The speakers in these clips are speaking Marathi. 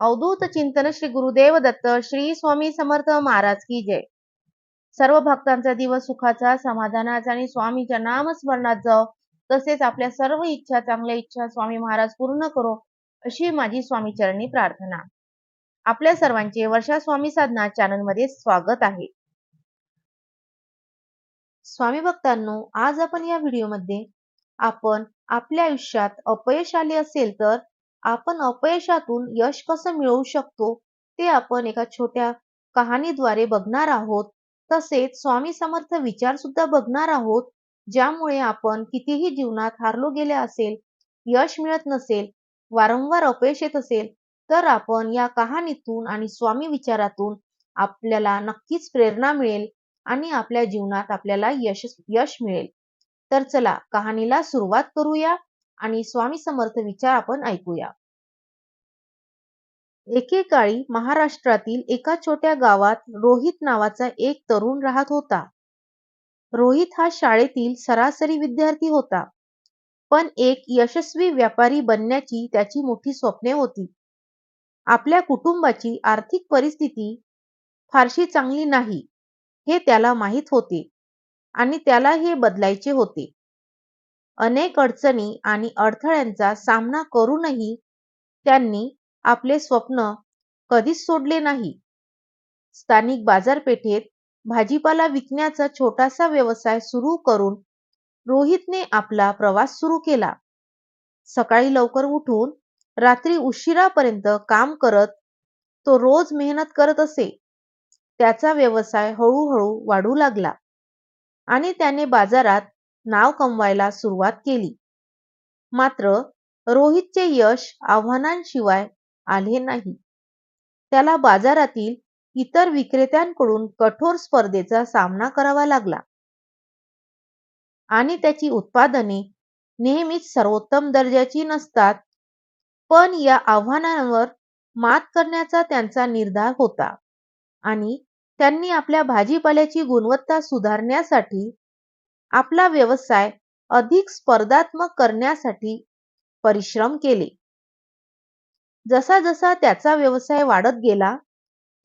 अवधूत चिंतन श्री गुरुदेव दत्त श्री स्वामी समर्थ महाराज की जय. सर्व भक्तांचा दिवस सुखाचा समाधानाचा आणि स्वामीच्या नामस्मरणात जाओ. तसेच आपल्या सर्व इच्छा चांगल्या इच्छा स्वामी महाराज पूर्ण करो अशी माझी स्वामी चरणी प्रार्थना. आपल्या सर्वांचे वर्षा स्वामी साधना चॅनलमध्ये स्वागत आहे. स्वामी भक्तांनो आज आपण या व्हिडिओमध्ये आपण आपल्या आयुष्यात अपयश आले असेल तर आपण अपयशातून यश कसं मिळवू शकतो ते आपण एका छोट्या कहाणीद्वारे बघणार आहोत. तसेच स्वामी समर्थ विचार सुद्धा बघणार आहोत ज्यामुळे आपण कितीही जीवनात हारलो गेले असेल यश मिळत नसेल वारंवार अपयश येत असेल तर आपण या कहाणीतून आणि स्वामी विचारातून आपल्याला नक्कीच प्रेरणा मिळेल आणि आपल्या जीवनात आपल्याला यश यश मिळेल. तर चला कहाणीला सुरुवात करूया. आणि स्वामी समर्थ विचार आपण ऐकूया. एकेकाळी महाराष्ट्रातील एका छोट्या गावात रोहित नावाचा एक तरुण राहत होता. रोहित हा शाळेतील सरासरी विद्यार्थी होता. पण एक यशस्वी व्यापारी बनण्याची त्याची मोठी स्वप्ने होती. आपल्या कुटुंबाची आर्थिक परिस्थिती फारशी चांगली नाही हे त्याला माहीत होते आणि त्याला हे बदलायचे होते. अनेक अडचणी आणि अडथळ्यांचा सामना करूनही त्यांनी आपले स्वप्न कधीच सोडले नाही. स्थानिक बाजारपेठेत भाजीपाला विकण्याचा छोटासा व्यवसाय सुरू करून रोहितने आपला प्रवास सुरू केला. सकाळी लवकर उठून रात्री उशिरापर्यंत काम करत तो रोज मेहनत करत असे. त्याचा व्यवसाय हळूहळू वाढू लागला आणि त्याने बाजारात नाव कमवायला सुरुवात केली. मात्र रोहितचे यश आव्हानांशिवाय आले नाही. त्याला बाजारातील इतर विक्रेत्यांकडून कठोर स्पर्धेचा सामना करावा लागला. आणि त्याची उत्पादने नेहमीच सर्वोत्तम दर्जाची नसतात पण या आव्हानांवर मात करण्याचा त्यांचा निर्धार होता आणि त्यांनी आपल्या भाजीपाल्याची गुणवत्ता सुधारण्यासाठी आपला व्यवसाय अधिक स्पर्धात्मक करण्यासाठी परिश्रम केले. जसा जसा त्याचा व्यवसाय वाढत गेला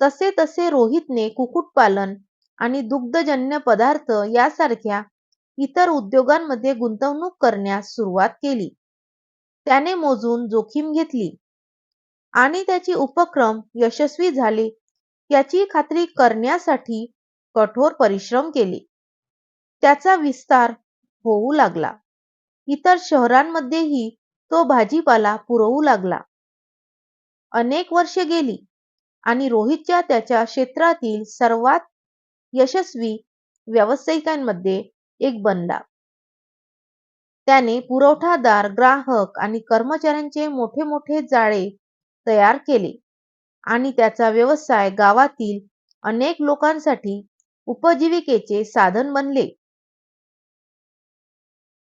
तसे तसे रोहितने कुक्कुटपालन आणि दुग्धजन्य पदार्थ यासारख्या इतर उद्योगांमध्ये गुंतवणूक करण्यास सुरुवात केली. त्याने मोजून जोखीम घेतली आणि त्याचे उपक्रम यशस्वी झाले याची खात्री करण्यासाठी कठोर परिश्रम केले. त्याचा विस्तार होऊ लागला. इतर शहरांमध्येही तो भाजीपाला पुरवू लागला. अनेक वर्षे गेली आणि रोहितच्या त्याच्या क्षेत्रातील सर्वात यशस्वी व्यावसायिकांमध्ये एक बनला. त्याने पुरवठादार ग्राहक आणि कर्मचाऱ्यांचे मोठे मोठे जाळे तयार केले आणि त्याचा व्यवसाय गावातील अनेक लोकांसाठी उपजीविकेचे साधन बनले.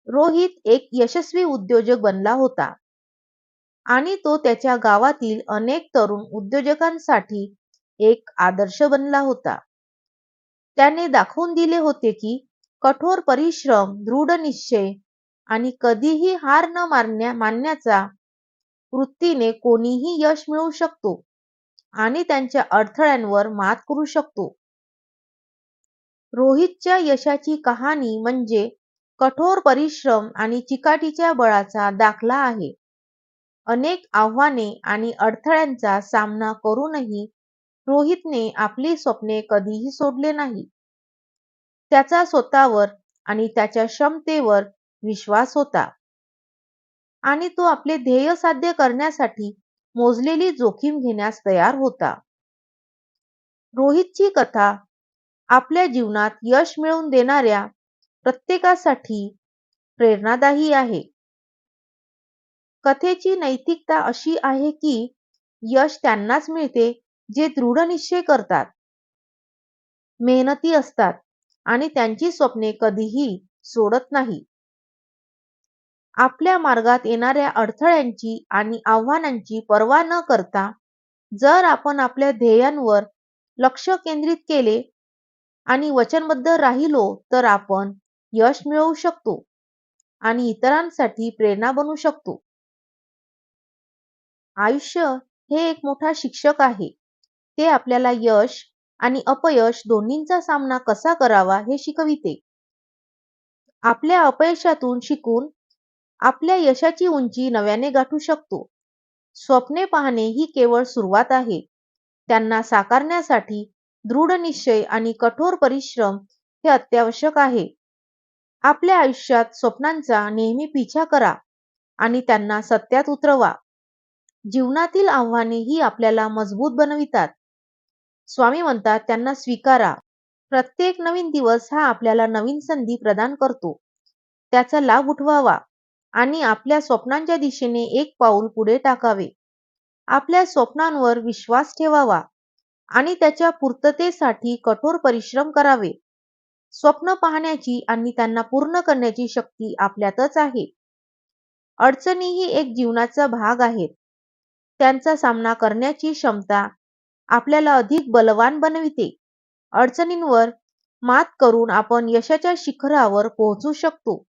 रोहित एक यशस्वी उद्योजक बनला होता. आणि तो त्याच्या गावातील अनेक तरुण उद्योजकांसाठी एक आदर्श बनला होता. त्याने दाखवून दिले होते की कठोर परिश्रम दृढ निश्चय आणि कधीही हार न मारण्या मानण्याचा वृत्तीने कोणीही यश मिळवू शकतो आणि त्यांच्या अडथळ्यांवर मात करू शकतो. रोहितच्या यशाची कहाणी म्हणजे कठोर परिश्रम आणि चिकाटीच्या बळाचा दाखला आहे. अनेक आव्हाने आणि अडथळ्यांचा सामना करूनही रोहितने आपली स्वप्ने कधीही सोडले नाही. त्याचा स्वतःवर आणि त्याच्या क्षमतेवर विश्वास होता. आणि तो आपले ध्येय साध्य करण्यासाठी मोजलेली जोखीम घेण्यास तयार होता. रोहितची कथा आपल्या जीवनात यश मिळवून देणाऱ्या प्रत्येकासाठी प्रेरणादायी आहे. कथेची नैतिकता अशी आहे की यश त्यांनाच मिळते जे दृढ निश्चय करतात. मेहनती असतात आणि त्यांची स्वप्ने कधीही सोडत नाही. आपल्या मार्गात येणाऱ्या अडथळ्यांची आणि आव्हानांची पर्वा न करता जर आपण आपल्या ध्येयांवर लक्ष केंद्रित केले आणि वचनबद्ध राहिलो तर आपण यश मिळवू शकतो आणि इतरांसाठी प्रेरणा बनू शकतो. आयुष्य हे एक मोठा शिक्षक आहे. ते आपल्याला यश आणि अपयश दोन्हींचा सामना कसा करावा हे शिकविते. आपल्या अपयशातून शिकून आपल्या यशाची उंची नव्याने गाठू शकतो. स्वप्ने पाहणे ही केवळ सुरुवात आहे. त्यांना साकारण्यासाठी दृढ निश्चय आणि कठोर परिश्रम हे अत्यावश्यक आहे. आपल्या आयुष्यात स्वप्नांचा नेहमी पिछा करा आणि त्यांना सत्यात उतरवा. जीवनातील आव्हाने ही आपल्याला मजबूत बनवितात. स्वामी म्हणतात त्यांना स्वीकारा. प्रत्येक नवीन दिवस हा आपल्याला नवीन संधी प्रदान करतो. त्याचा लाभ उठवावा आणि आपल्या स्वप्नांच्या दिशेने एक पाऊल पुढे टाकावे. आपल्या स्वप्नांवर विश्वास ठेवावा आणि त्याच्या पूर्ततेसाठी कठोर परिश्रम करावे. स्वप्न पाहण्याची आणि त्यांना पूर्ण करण्याची शक्ती आपल्यातच आहे. अडचणी ही एक जीवनाचा भाग आहेत. त्यांचा सामना करण्याची क्षमता आपल्याला अधिक बलवान बनविते. अडचणींवर मात करून आपण यशाच्या शिखरावर पोहोचू शकतो.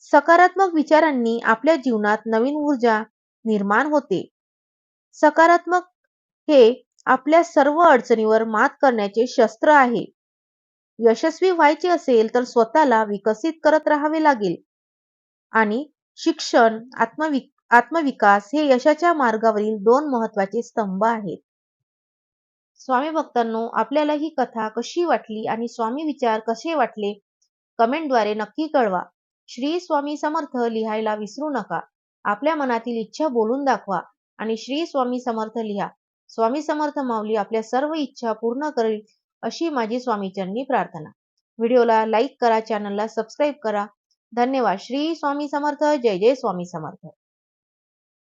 सकारात्मक विचारांनी आपल्या जीवनात नवीन ऊर्जा निर्माण होते. सकारात्मक हे आपल्या सर्व अडचणीवर मात करण्याचे शस्त्र आहे. यशस्वी व्हायचे असेल तर स्वतःला विकसित करत राहावे लागेल. आणि शिक्षण आत्मविक आत्मविकास हे यशाच्या मार्गावरील दोन महत्त्वाचे स्तंभ आहेत. स्वामी भक्तांनो आपल्याला ही कथा कशी वाटली आणि स्वामी विचार कसे वाटले? कमेंटद्वारे नक्की कळवा. श्री स्वामी समर्थ लिहायला विसरू नका. आपल्या मनातील इच्छा बोलून दाखवा आणि श्री स्वामी समर्थ लिहा. स्वामी समर्थ माऊली आपल्या सर्व इच्छा पूर्ण करेल अशी माझी स्वामीचरणी प्रार्थना. व्हिडिओला लाईक करा चॅनलला सबस्क्राईब करा. धन्यवाद. श्री स्वामी समर्थ. जय जय स्वामी समर्थ.